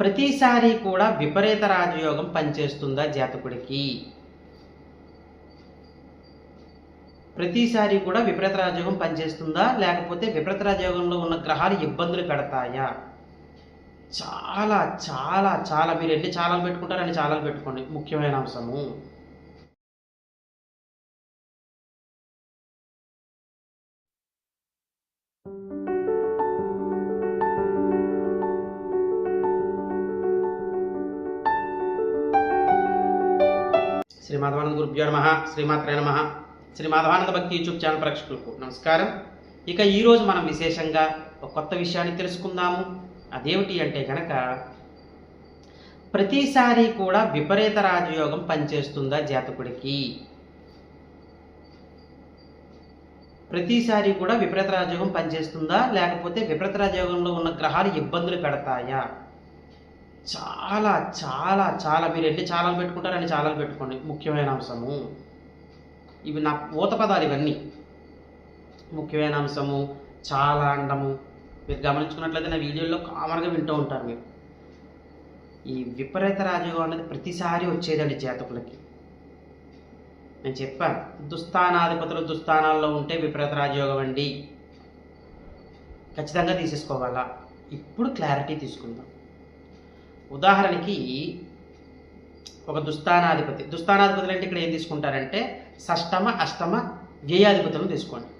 ప్రతిసారి కూడా విపరీత రాజయోగం పనిచేస్తుందా జాతకుడికి? ప్రతిసారి కూడా విపరీత రాజయోగం పనిచేస్తుందా? లేకపోతే విపరీత రాజయోగంలో ఉన్న గ్రహాలు ఇబ్బందులు పెడతాయా? చాలా చాలా చాలా మీరు ఎన్ని చాలాలు పెట్టుకుంటారని అన్ని పెట్టుకోండి. ముఖ్యమైన అంశము. శ్రీ మాధవానంద గురుభ్యో నమ శ్రీమాత్రే నమ. శ్రీ మాధవానంద భక్తి యూట్యూబ్ ఛానల్ ప్రేక్షకులకు నమస్కారం. ఇక ఈరోజు మనం విశేషంగా ఒక కొత్త విషయాన్ని తెలుసుకుందాము. అదేమిటి అంటే కనుక ప్రతిసారి కూడా విపరీత రాజయోగం పనిచేస్తుందా జాతకుడికి? ప్రతిసారి కూడా విపరీత రాజయోగం పనిచేస్తుందా? లేకపోతే విపరీత రాజయోగంలో ఉన్న గ్రహాలు ఇబ్బందులు పెడతాయా? చాలా చాలా చాలా మీరు ఎన్ని చాలాలు పెట్టుకుంటారు అన్ని చాలాలు పెట్టుకోండి. ముఖ్యమైన అంశము. ఇవి నా పూత పదాలు ఇవన్నీ. ముఖ్యమైన అంశము చాలా అండము. మీరు గమనించుకున్నట్లయితే నా వీడియోలో కామన్గా వింటూ ఉంటారు మీరు. ఈ విపరీత రాజయోగం అనేది ప్రతిసారి వచ్చేదండి జాతకులకి. నేను చెప్పాను దుస్థానాధిపతులు దుస్థానాల్లో ఉంటే విపరీత రాజయోగం అండి. ఖచ్చితంగా తీసేసుకోవాలా? ఇప్పుడు క్లారిటీ తీసుకుందాం. ఉదాహరణకి ఒక దుస్థానాధిపతి. దుస్థానాధిపతులు అంటే ఇక్కడ ఏం తీసుకుంటారంటే షష్టమ అష్టమ వ్యయాధిపతులను తీసుకోండి.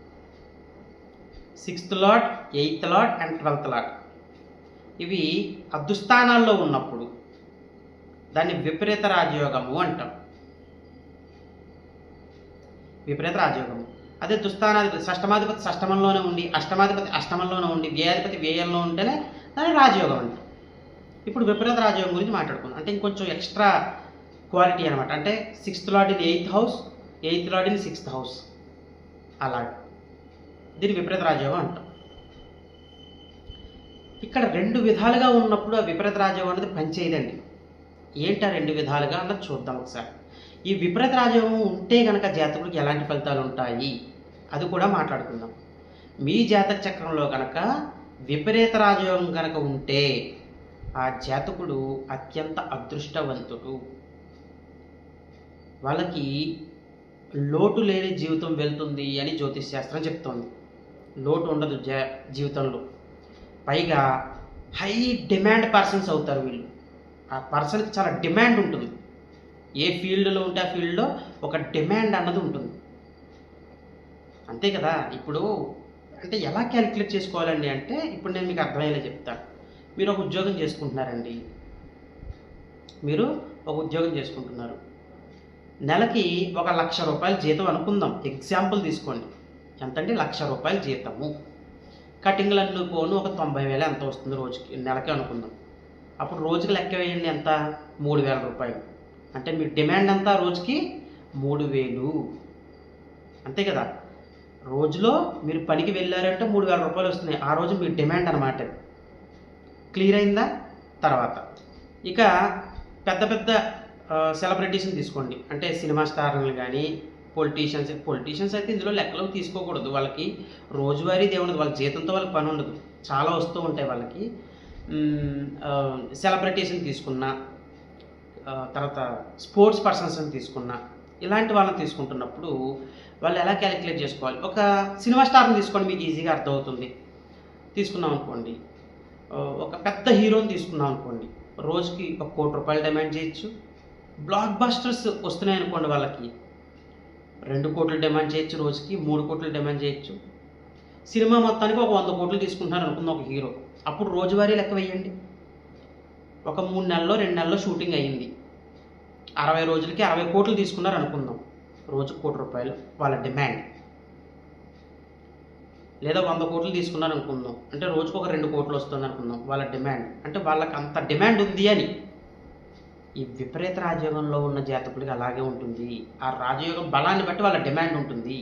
Sixth lord eighth lord and twelfth lord ఇవి అదుస్థానాల్లో దుస్థానాల్లో ఉన్నప్పుడు దాన్ని విపరీత రాజయోగము అంటాం. విపరీత రాజయోగము. అదే దుస్థానాధిపతి షష్టమాధిపతి షష్టమంలోనే ఉండి అష్టమాధిపతి అష్టమంలోనే ఉండి వ్యయాధిపతి వ్యయంలో ఉంటేనే దాన్ని రాజయోగం అంటాం. ఇప్పుడు విపరీత రాజయోగం గురించి మాట్లాడుకుందాం. అంటే ఇంకొంచెం ఎక్స్ట్రా క్వాలిటీ అనమాట అంటే sixth lord in eighth house eighth lord in sixth house అలా. దీన్ని విపరీత రాజయోగం అంటాం. ఇక్కడ రెండు విధాలుగా ఉన్నప్పుడు ఆ విపరీత రాజయోగం అనేది పనిచేయదండి. ఏంటి ఆ రెండు విధాలుగా అన్నది చూద్దాం ఒకసారి. ఈ విపరీత రాజయోగం ఉంటే కనుక జాతకుడికి ఎలాంటి ఫలితాలు ఉంటాయి? అది కూడా మాట్లాడుకుందాం. మీ జాతక చక్రంలో కనుక విపరీత రాజయోగం కనుక ఉంటే ఆ జాతకుడు అత్యంత అదృష్టవంతుడు. వాళ్ళకి లోటు లేని జీవితం వెళ్తుంది అని జ్యోతిష్ శాస్త్రం చెప్తోంది. లోటు ఉండదు జా జీవితంలో. పైగా హై డిమాండ్ పర్సన్స్ అవుతారు వీళ్ళు. ఆ పర్సన్కి చాలా డిమాండ్ ఉంటుంది. ఏ ఫీల్డ్లో ఉంటే ఆ ఫీల్డ్లో ఒక డిమాండ్ అన్నది ఉంటుంది. అంతే కదా? ఇప్పుడు అంటే ఎలా క్యాలిక్యులేట్ చేసుకోవాలండి అంటే ఇప్పుడు నేను మీకు అర్థమయ్యేలా చెప్తాను. మీరు ఒక ఉద్యోగం చేసుకుంటున్నారండి. మీరు ఒక ఉద్యోగం చేసుకుంటున్నారు. నెలకి ఒక లక్ష రూపాయల జీతం అనుకుందాం. ఎగ్జాంపుల్ తీసుకోండి. ఎంతంటే లక్ష రూపాయల జీతము. కటింగ్లన్నీ పోను ఒక తొంభై వేలు ఎంత వస్తుంది రోజుకి? నెలకి అనుకుందాం. అప్పుడు రోజుకి లెక్క వేయండి ఎంత? మూడు వేల రూపాయలు. అంటే మీ డిమాండ్ ఎంత రోజుకి? మూడు వేలు. అంతే కదా? రోజులో మీరు పనికి వెళ్ళారంటే మూడు వేల రూపాయలు వస్తున్నాయి. ఆ రోజు మీ డిమాండ్ అనమాట క్లియర్ అయిందా? తర్వాత. ఇక పెద్ద పెద్ద సెలబ్రిటీస్ని తీసుకోండి. అంటే సినిమా స్టార్లు కానీ పొలిటీషియన్స్ పొలిటీషియన్స్ అయితే ఇందులో లెక్కలోకి తీసుకోకూడదు. వాళ్ళకి రోజువారీ దేవుడు వాళ్ళ జీతంతో వాళ్ళకి పని ఉండదు. చాలా వస్తూ ఉంటాయి వాళ్ళకి. సెలబ్రిటీస్ని తీసుకున్నా తర్వాత స్పోర్ట్స్ పర్సన్స్ని తీసుకున్నా ఇలాంటి వాళ్ళని తీసుకుంటున్నప్పుడు వాళ్ళు ఎలా క్యాలిక్యులేట్ చేసుకోవాలి? ఒక సినిమా స్టార్ని తీసుకోండి. మీకు ఈజీగా అర్థమవుతుంది. తీసుకున్నాం అనుకోండి. ఒక పెద్ద హీరోని తీసుకున్నాం అనుకోండి. రోజుకి ఒక కోటి రూపాయలు డిమాండ్ చేయొచ్చు. బ్లాక్ బస్టర్స్ వస్తున్నాయి అనుకోండి వాళ్ళకి. రెండు కోట్లు డిమాండ్ చేయొచ్చు రోజుకి మూడు కోట్లు డిమాండ్ చేయొచ్చు. సినిమా మొత్తానికి ఒక వంద కోట్లు తీసుకుంటున్నారు అనుకుందాం ఒక హీరో. అప్పుడు రోజువారీ లెక్క వేయండి. ఒక మూడు నెలల్లో రెండు నెలల్లో షూటింగ్ అయ్యింది. అరవై రోజులకి అరవై కోట్లు తీసుకున్నారు అనుకుందాం. రోజు కోటి రూపాయలు వాళ్ళ డిమాండ్. లేదా వంద కోట్లు తీసుకున్నారు అనుకుందాం అంటే రోజుకు ఒక రెండు కోట్లు వస్తుంది అనుకుందాం వాళ్ళ డిమాండ్. అంటే వాళ్ళకి అంత డిమాండ్ ఉంది అని. ఈ విపరీత రాజయోగంలో ఉన్న జాతకుడికి అలాగే ఉంటుంది. ఆ రాజయోగం బలాన్ని బట్టి వాళ్ళ డిమాండ్ ఉంటుంది.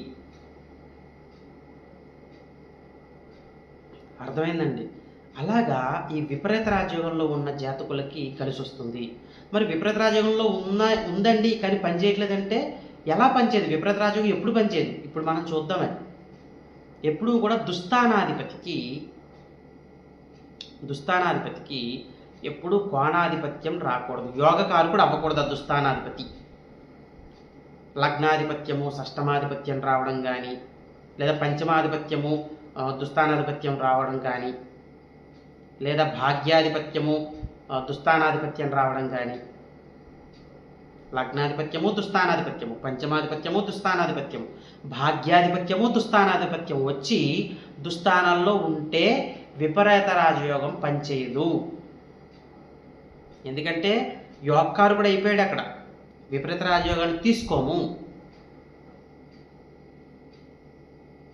అర్థమైందండి? అలాగా ఈ విపరీత రాజయోగంలో ఉన్న జాతకులకి కలిసి వస్తుంది. మరి విపరీత రాజయోగంలో ఉన్న ఉందండి కానీ పనిచేయట్లేదంటే ఎలా పనిచేయదు విపరీత రాజయోగం ఎప్పుడు పనిచేయదు ఇప్పుడు మనం చూద్దామని ఎప్పుడూ కూడా దుస్థానాధిపతికి దుస్థానాధిపతికి ఎప్పుడు కోణాధిపత్యం రాకూడదు. యోగకాలు కూడా అవ్వకూడదు ఆ దుస్థానాధిపతి. లగ్నాధిపత్యము షష్టమాధిపత్యం రావడం కానీ లేదా పంచమాధిపత్యము దుస్థానాధిపత్యం రావడం కానీ లేదా భాగ్యాధిపత్యము దుస్థానాధిపత్యం రావడం కానీ లగ్నాధిపత్యము దుస్థానాధిపత్యము పంచమాధిపత్యము దుస్థానాధిపత్యము భాగ్యాధిపత్యము దుస్థానాధిపత్యం వచ్చి దుస్థానాల్లో ఉంటే విపరీత రాజయోగం పనిచేయదు. ఎందుకంటే యోగకారు కూడా అయిపోయాడు అక్కడ. విపరీత రాజయోగాన్ని తీసుకోము.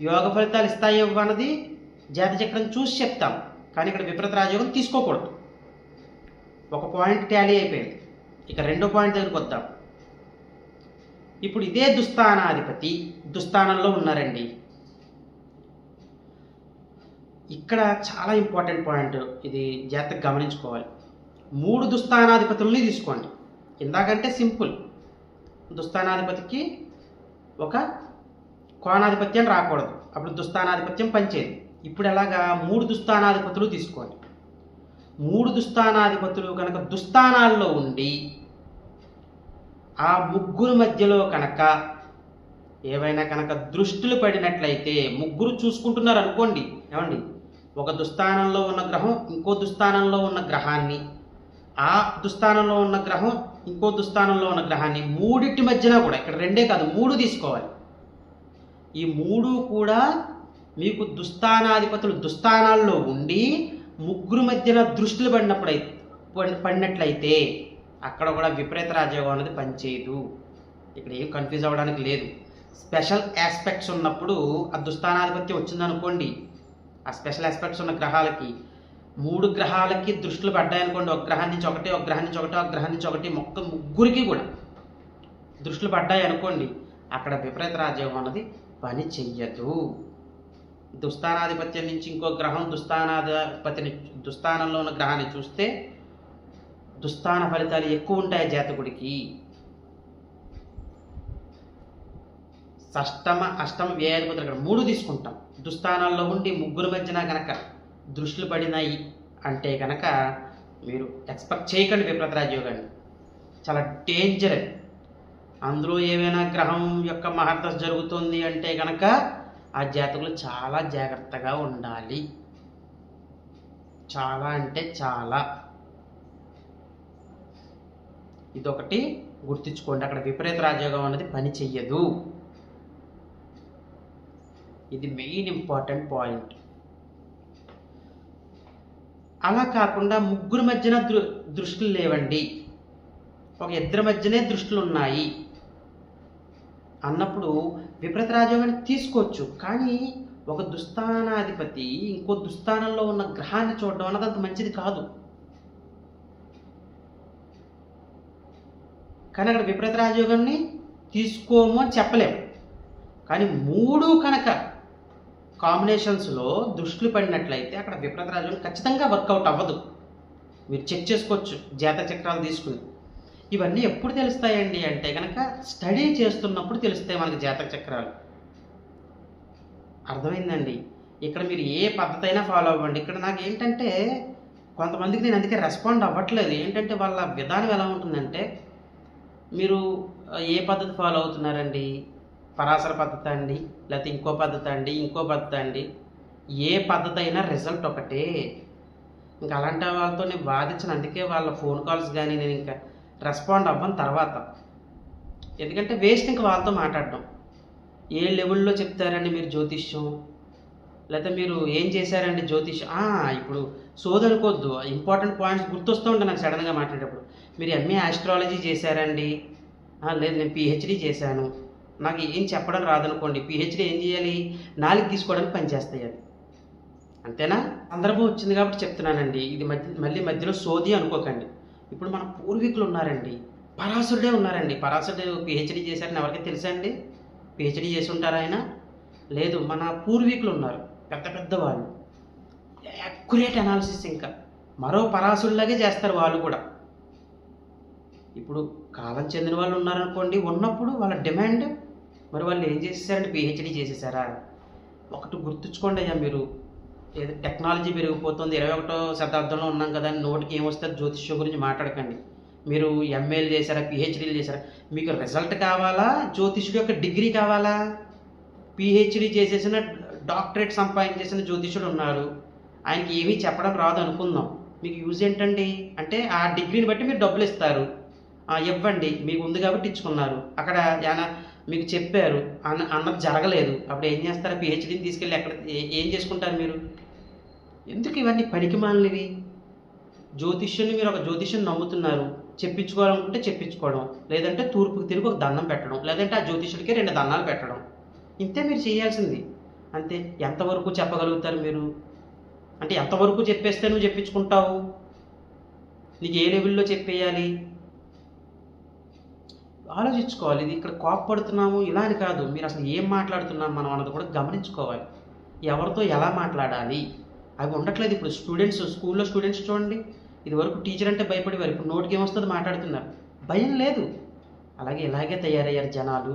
యోగ ఫలితాలు ఇస్తాయి అన్నది జాతచక్రం చూసి చెప్తాం. కానీ ఇక్కడ విపరీత రాజయోగం తీసుకోకూడదు. ఒక పాయింట్ ట్యాలీ అయిపోయింది. ఇక రెండో పాయింట్ దగ్గరికి వద్దాం. ఇప్పుడు ఇదే దుస్థానాధిపతి దుస్థానంలో ఉన్నారండి. ఇక్కడ చాలా ఇంపార్టెంట్ పాయింట్ ఇది జాతక గమనించుకోవాలి. మూడు దుస్థానాధిపతుల్ని తీసుకోండి. ఇందాకంటే సింపుల్. దుస్థానాధిపతికి ఒక కోణాధిపత్యం రాకూడదు. అప్పుడు దుస్థానాధిపత్యం పనిచేయదు. ఇప్పుడు ఎలాగా? మూడు దుస్థానాధిపతులు తీసుకోండి. మూడు దుస్థానాధిపతులు కనుక దుస్థానాల్లో ఉండి ఆ ముగ్గురు మధ్యలో కనుక ఏవైనా కనుక దృష్టిలు పడినట్లయితే ముగ్గురు చూసుకుంటున్నారు అనుకోండి ఏమండి? ఒక దుస్థానంలో ఉన్న గ్రహం ఇంకో దుస్థానంలో ఉన్న గ్రహాన్ని ఆ దుస్థానంలో ఉన్న గ్రహం ఇంకో దుస్థానంలో ఉన్న గ్రహాన్ని మూడింటి మధ్యన కూడా ఇక్కడ రెండే కాదు మూడు తీసుకోవాలి. ఈ మూడు కూడా మీకు దుస్థానాధిపతులు దుస్థానాల్లో ఉండి ముగ్గురు మధ్యన దృష్టిలు పడినప్పుడు పడినట్లయితే అక్కడ కూడా విపరీత రాజయోగం అనేది పనిచేయదు. ఇక్కడ ఏం కన్ఫ్యూజ్ అవ్వడానికి లేదు. స్పెషల్ ఆస్పెక్ట్స్ ఉన్నప్పుడు ఆ దుస్థానాధిపత్యం వచ్చిందనుకోండి ఆ స్పెషల్ ఆస్పెక్ట్స్ ఉన్న గ్రహాలకి మూడు గ్రహాలకి దృష్టిలు పడ్డాయనుకోండి ఒక గ్రహం నుంచి ఒకటి ఒక గ్రహం నుంచి ఒకటి ఒక గ్రహం నుంచి ఒకటి మొత్తం ముగ్గురికి కూడా దృష్టిలు పడ్డాయి అనుకోండి అక్కడ విపరీత రాజ్యోగం అన్నది పని చెయ్యదు. దుస్థానాధిపత్యం నుంచి ఇంకో గ్రహం దుస్థానాధిపతిని దుస్థానంలో ఉన్న గ్రహాన్ని చూస్తే దుస్థాన ఫలితాలు ఎక్కువ ఉంటాయి జాతకుడికి. షష్టమ అష్టమ వ్యయాధిపతులు ఇక్కడ మూడు తీసుకుంటాం. దుస్థానాల్లో ఉండి ముగ్గురు మధ్యన కనుక దృష్టిలు పడినాయి అంటే కనుక మీరు ఎక్స్పెక్ట్ చేయకండి విపరీత రాజయోగాన్ని చాలా డేంజర్ అది. అందులో ఏమైనా గ్రహం యొక్క మహర్దశ జరుగుతుంది అంటే కనుక ఆ జాతకులు చాలా జాగ్రత్తగా ఉండాలి. చాలా అంటే చాలా. ఇదొకటి గుర్తించుకోండి. అక్కడ విపరీత రాజయోగం అనేది పని చెయ్యదు. ఇది మెయిన్ ఇంపార్టెంట్ పాయింట్. అలా కాకుండా ముగ్గురు మధ్యన దృ దృష్టిలు లేవండి. ఒక ఇద్దరి మధ్యనే దృష్టిలు ఉన్నాయి అన్నప్పుడు విపరీత రాజయోగాన్ని తీసుకోవచ్చు. కానీ ఒక దుస్థానాధిపతి ఇంకో దుస్థానంలో ఉన్న గ్రహాన్ని చూడడం అన్నది అంత మంచిది కాదు. కానీ అక్కడ విపరీత రాజయోగాన్ని తీసుకోము అని చెప్పలేము. కానీ మూడు కనుక కాంబినేషన్స్లో దృష్టిలు పడినట్లయితే అక్కడ విపరీత రాజయోగం ఖచ్చితంగా వర్కౌట్ అవ్వదు. మీరు చెక్ చేసుకోవచ్చు జాత చక్రాలు తీసుకుని. ఇవన్నీ ఎప్పుడు తెలుస్తాయండి అంటే కనుక స్టడీ చేస్తున్నప్పుడు తెలుస్తాయి మనకి జాతక చక్రాలు. అర్థమైందండి? ఇక్కడ మీరు ఏ పద్ధతి అయినా ఫాలో అవ్వండి. ఇక్కడ నాకు ఏంటంటే కొంతమందికి నేను అందుకే రెస్పాండ్ అవ్వట్లేదు. ఏంటంటే వాళ్ళ విధానం ఎలా ఉంటుందంటే మీరు ఏ పద్ధతి ఫాలో అవుతున్నారండి? పరాశర పద్ధతి అండి లేకపోతే ఇంకో పద్ధతి అండి ఇంకో పద్ధతి అండి. ఏ పద్ధతి అయినా రిజల్ట్ ఒకటే. ఇంకా అలాంటి వాళ్ళతో నేను బాధించిన అందుకే వాళ్ళ ఫోన్ కాల్స్ కానీ నేను ఇంకా రెస్పాండ్ అవ్వను తర్వాత. ఎందుకంటే వేస్ట్ ఇంకా వాళ్ళతో మాట్లాడడం. ఏ లెవెల్లో చెప్తారండి మీరు జ్యోతిష్యం? లేకపోతే మీరు ఏం చేశారండి జ్యోతిష్ ఇప్పుడు సోది ఇంపార్టెంట్ పాయింట్స్ గుర్తొస్తూ ఉంటాయి నాకు సడన్గా మాట్లాడేటప్పుడు. మీరు ఎంఏ ఆస్ట్రాలజీ చేశారండి. లేదు నేను పిహెచ్డి చేశాను. నాకు ఏం చెప్పడం రాదనుకోండి. పిహెచ్డి ఏం చేయాలి? నాలుగు తీసుకోవడానికి పనిచేస్తాయి అది అంతేనా? సందర్భం వచ్చింది కాబట్టి చెప్తున్నానండి. ఇది మధ్య మళ్ళీ మధ్యలో సోది అనుకోకండి. ఇప్పుడు మన పూర్వీకులు ఉన్నారండి. పరాశరుడే ఉన్నారండి. పరాశరుడు పిహెచ్డి చేశారని ఎవరికి తెలుసా అండి? పిహెచ్డి చేసి ఉంటారా ఆయన? లేదు మన పూర్వీకులు ఉన్నారు. పెద్ద పెద్ద వాళ్ళు. యాక్యురేట్ అనాలిసిస్ ఇంకా. మరో పరాశుడిలాగే చేస్తారు వాళ్ళు కూడా. ఇప్పుడు కాలం చెందిన వాళ్ళు ఉన్నారనుకోండి ఉన్నప్పుడు వాళ్ళ డిమాండ్. మరి వాళ్ళు ఏం చేసేసారంటే పిహెచ్డి చేసేసారా? ఒకటి గుర్తుంచుకోండి అయ్యా మీరు. ఏదో టెక్నాలజీ పెరిగిపోతుంది. ఇరవై ఒకటో శతాబ్దంలో ఉన్నాం కదా అని నోటికి ఏమొస్తారు జ్యోతిష్యం గురించి మాట్లాడకండి. మీరు ఎంఏలు చేశారా పిహెచ్డీలు చేశారా? మీకు రిజల్ట్ కావాలా? జ్యోతిష్యుడి యొక్క డిగ్రీ కావాలా? పిహెచ్డీ చేసేసిన డాక్టరేట్ సంపాదించేసిన జ్యోతిష్యుడు ఉన్నారు. ఆయనకి ఏమీ చెప్పడం రాదు అనుకుందాం మీకు యూజ్ ఏంటండి? అంటే ఆ డిగ్రీని బట్టి మీరు డబ్బులు ఇస్తారు. ఇవ్వండి మీకు ఉంది కాబట్టి ఇచ్చుకున్నారు. అక్కడ ఏమైనా మీకు చెప్పారు అన్న అన్నది జరగలేదు. అప్పుడు ఏం చేస్తారు? పిహెచ్డీని తీసుకెళ్ళి ఎక్కడ ఏం చేసుకుంటారు మీరు? ఎందుకు ఇవన్నీ పనికి మాలినవి? జ్యోతిష్యుని మీరు ఒక జ్యోతిష్యం నమ్ముతున్నారు. చెప్పించుకోవాలనుకుంటే చెప్పించుకోవడం. లేదంటే తూర్పుకి తిరిగి ఒక దండం పెట్టడం. లేదంటే ఆ జ్యోతిష్యుడికి రెండు దండాలు పెట్టడం. ఇంతే మీరు చేయాల్సింది. అంతే. ఎంతవరకు చెప్పగలుగుతారు మీరు? అంటే ఎంతవరకు చెప్పేస్తే నువ్వు చెప్పించుకుంటావు? నీకు ఏ లెవెల్లో చెప్పేయాలి? ఆలోచించుకోవాలి. ఇది ఇక్కడ కోపపడుతున్నాము ఇలా అని కాదు. మీరు అసలు ఏం మాట్లాడుతున్నాం మనం అన్నది కూడా గమనించుకోవాలి. ఎవరితో ఎలా మాట్లాడాలి? అవి ఉండట్లేదు ఇప్పుడు. స్టూడెంట్స్ స్కూల్లో స్టూడెంట్స్ చూడండి. ఇది వరకు టీచర్ అంటే భయపడేవారు. ఇప్పుడు నోటికి ఏమొస్తుంది మాట్లాడుతున్నారు. భయం లేదు. అలాగే ఇలాగే తయారయ్యారు జనాలు.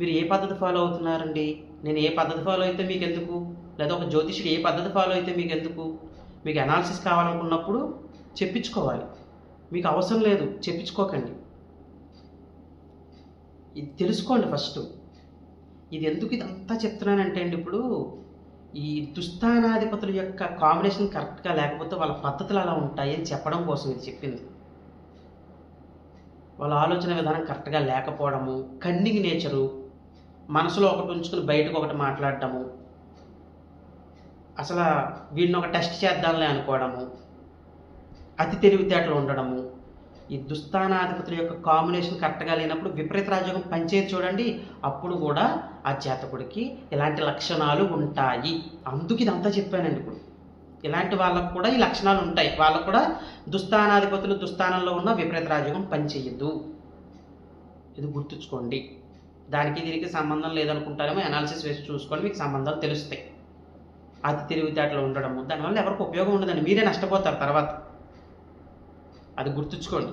మీరు ఏ పద్ధతి ఫాలో అవుతున్నారండి? నేను ఏ పద్ధతి ఫాలో అయితే మీకు ఎందుకు లేదా ఒక జ్యోతిష్యుడు ఏ పద్ధతి ఫాలో అయితే మీకు ఎందుకు మీకు అనాలిసిస్ కావాలనుకున్నప్పుడు చెప్పించుకోవాలి. మీకు అవసరం లేదు. చెప్పించుకోకండి. ఇది తెలుసుకోండి ఫస్ట్. ఇది ఎందుకు ఇదంతా చెప్తున్నానంటే అండి ఇప్పుడు ఈ దుస్థానాధిపతుల యొక్క కాంబినేషన్ కరెక్ట్గా లేకపోతే వాళ్ళ పద్ధతులు అలా ఉంటాయి అని చెప్పడం కోసం ఇది చెప్పింది. వాళ్ళ ఆలోచన విధానం కరెక్ట్గా లేకపోవడము కన్నింగ్ నేచరు మనసులో ఒకటి ఉంచుకుని బయటకు ఒకటి మాట్లాడటము అసలు వీడిని ఒక టెస్ట్ చేద్దాంలే అనుకోవడము అతి తెలివితేటలు ఉండడము ఈ దుస్థానాధిపతుల యొక్క కాంబినేషన్ కరెక్ట్గా లేనప్పుడు విపరీత రాజయోగం పనిచేది చూడండి. అప్పుడు కూడా ఆ జాతకుడికి ఇలాంటి లక్షణాలు ఉంటాయి. అందుకు ఇదంతా చెప్పానండి ఇప్పుడు. ఇలాంటి వాళ్ళకు కూడా ఈ లక్షణాలు ఉంటాయి. వాళ్ళకు కూడా దుస్థానాధిపతులు దుస్థానంలో ఉన్న విపరీత రాజయోగం పనిచేయదు. ఇది గుర్తుంచుకోండి. దానికి దీనికి సంబంధం లేదనుకుంటారేమో అనాలిసిస్ వేసి చూసుకొని మీకు సంబంధాలు తెలుస్తాయి. అతి తెలివితేటలు ఉండడము దానివల్ల ఎవరికి ఉపయోగం ఉండదండి. మీరే నష్టపోతారు తర్వాత. అది గుర్తుంచుకోండి.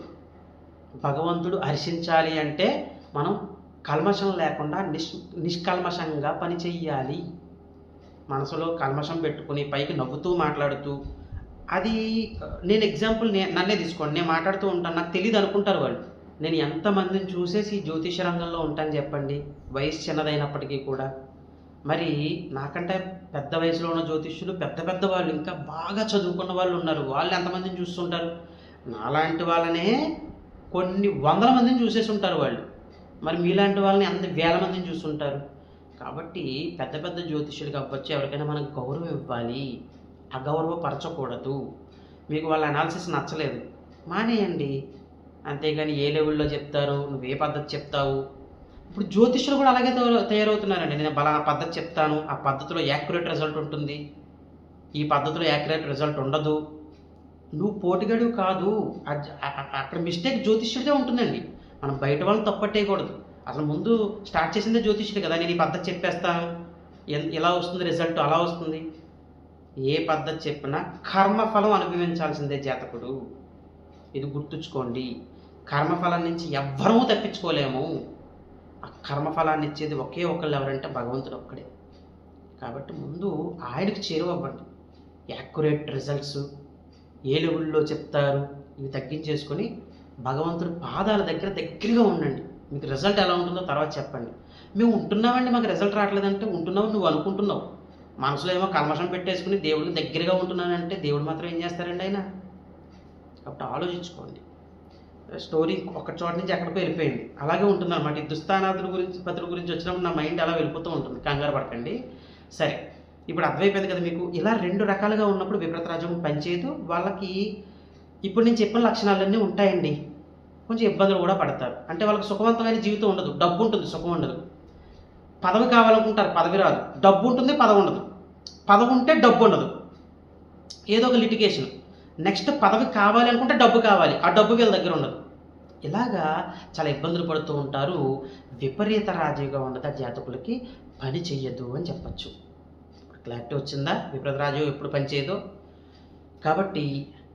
భగవంతుడు హర్షించాలి అంటే మనం కల్మషం లేకుండా నిష్ నిష్కల్మషంగా పని చెయ్యాలి. మనసులో కల్మషం పెట్టుకుని పైకి నవ్వుతూ మాట్లాడుతూ అది నేను ఎగ్జాంపుల్ నే నన్నే తీసుకోండి. నేను మాట్లాడుతూ ఉంటాను. నాకు తెలియదు అనుకుంటారు వాళ్ళు. నేను ఎంతమందిని చూసేసి జ్యోతిష రంగంలో ఉంటాను చెప్పండి. వయసు చిన్నదైనప్పటికీ కూడా. మరి నాకంటే పెద్ద వయసులో ఉన్న జ్యోతిష్యులు పెద్ద పెద్ద వాళ్ళు ఇంకా బాగా చదువుకున్న వాళ్ళు ఉన్నారు. వాళ్ళు ఎంతమందిని చూస్తుంటారు? నాలాంటి వాళ్ళనే కొన్ని వందల మందిని చూసేసి ఉంటారు వాళ్ళు. మరి మీలాంటి వాళ్ళని అంత వేల మందిని చూస్తుంటారు కాబట్టి పెద్ద పెద్ద జ్యోతిష్యుడికి అవ్వచ్చు ఎవరికైనా మనం గౌరవం ఇవ్వాలి. అగౌరవపరచకూడదు. మీకు వాళ్ళ అనాలిసిస్ నచ్చలేదు. మానేయండి. అంతేగాని ఏ లెవెల్లో చెప్తారు? నువ్వు ఏ పద్ధతి చెప్తావు? ఇప్పుడు జ్యోతిష్యులు కూడా అలాగే తయారు- తయారవుతున్నారండి. నేను బలానా పద్ధతి చెప్తాను. ఆ పద్ధతిలో యాక్యురేట్ రిజల్ట్ ఉంటుంది. ఈ పద్ధతిలో యాక్యురేట్ రిజల్ట్ ఉండదు. నువ్వు పోటీగాడు కాదు. అక్కడ మిస్టేక్ జ్యోతిష్యుడిదే ఉంటుందండి. మనం బయట వాళ్ళని తప్పట్టేయకూడదు అసలు ముందు స్టార్ట్ చేసిందే జ్యోతిష్యుడు కదా నేను ఈ పద్ధతి చెప్పేస్తాను ఎలా ఇలా వస్తుంది రిజల్ట్ అలా వస్తుంది. ఏ పద్ధతి చెప్పినా కర్మఫలం అనుభవించాల్సిందే జాతకుడు. ఇది గుర్తుంచుకోండి. కర్మఫలం నుంచి ఎవ్వరూ తప్పించుకోలేము. ఆ కర్మఫలాన్ని ఇచ్చేది ఒకే ఒకళ్ళు ఎవరంటే భగవంతుడు ఒక్కడే. కాబట్టి ముందు ఆయనకు చేరువవ్వండి యాక్యురేట్ రిజల్ట్స్ ఏ లెవెల్లో చెప్తారు? ఇవి తగ్గించేసుకొని భగవంతుడి పాదాల దగ్గర దగ్గరగా ఉండండి. మీకు రిజల్ట్ ఎలా ఉంటుందో తర్వాత చెప్పండి. మేము ఉంటున్నామండి మాకు రిజల్ట్ రావట్లేదంటే ఉంటున్నావు నువ్వు అనుకుంటున్నావు. మనసులో ఏమో కల్మషం పెట్టేసుకుని దేవుడికి దగ్గరగా ఉంటున్నానంటే దేవుడు మాత్రం ఏం చేస్తారండి ఆయన? కాబట్టి ఆలోచించుకోండి. స్టోరీ ఒక చోట నుంచి ఎక్కడికో వెళ్ళిపోయింది. అలాగే ఉంటుంది అనమాట ఈ గురించి పత్రుల గురించి వచ్చినప్పుడు నా మైండ్ అలా వెళ్ళిపోతూ ఉంటుంది. కంగారు పడకండి. సరే. ఇప్పుడు అర్థమైపోయింది కదా మీకు. ఇలా రెండు రకాలుగా ఉన్నప్పుడు విపరీత రాజ్యం పనిచేయదు. వాళ్ళకి ఇప్పుడు నేను చెప్పిన లక్షణాలన్నీ ఉంటాయండి. కొంచెం ఇబ్బందులు కూడా పడతారు. అంటే వాళ్ళకి సుఖవంతమైన జీవితం ఉండదు. డబ్బు ఉంటుంది సుఖం ఉండదు. పదవి కావాలనుకుంటారు పదవి రాదు. డబ్బు ఉంటుంది పదవి ఉండదు. పదవి ఉంటే డబ్బు ఉండదు. ఏదో ఒక లిటిగేషన్ నెక్స్ట్ పదవి కావాలి అనుకుంటే డబ్బు కావాలి. ఆ డబ్బు వీళ్ళ దగ్గర ఉండదు. ఇలాగా చాలా ఇబ్బందులు పడుతూ ఉంటారు. విపరీత రాజీగా ఉన్నది ఆ జాతకులకి పని చెయ్యదు అని చెప్పచ్చు. క్లారిటీ వచ్చిందా? విపరీత ఎప్పుడు పనిచేయదు కాబట్టి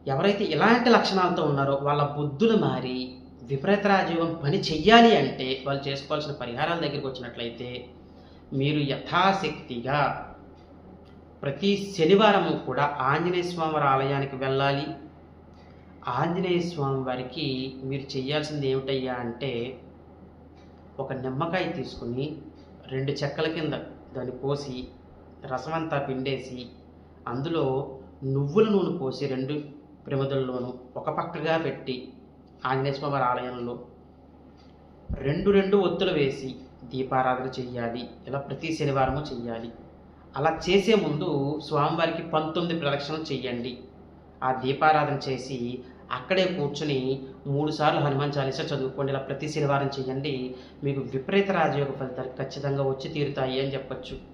ఎవరైతే ఇలాంటి లక్షణాలతో ఉన్నారో వాళ్ళ బుద్ధులు మారి విపరీత రాజయోగం పని చెయ్యాలి అంటే వాళ్ళు చేసుకోవాల్సిన పరిహారాల దగ్గరికి వచ్చినట్లయితే మీరు యథాశక్తిగా ప్రతి శనివారం కూడా ఆంజనేయ స్వామివారి ఆలయానికి వెళ్ళాలి. ఆంజనేయ స్వామి వారికి మీరు చేయాల్సింది ఏమిటయ్యా అంటే ఒక నిమ్మకాయ తీసుకుని రెండు చెక్కల కింద దాన్ని రసం రసమంతా పిండేసి అందులో నువ్వుల నూనె పోసి రెండు ప్రమిదల్లోనూ ఒక పక్కగా పెట్టి ఆంజనేయస్వామి ఆలయంలో రెండు రెండు ఒత్తులు వేసి దీపారాధన చెయ్యాలి. ఇలా ప్రతి శనివారము చెయ్యాలి. అలా చేసే ముందు స్వామివారికి పంతొమ్మిది ప్రదక్షిణలు చెయ్యండి. ఆ దీపారాధన చేసి అక్కడే కూర్చుని మూడుసార్లు హనుమాన్ చాలీసా చదువుకోండి. ఇలా ప్రతి శనివారం చేయండి మీకు విపరీత రాజయోగ ఫలితాలు ఖచ్చితంగా వచ్చి తీరుతాయి అని చెప్పచ్చు.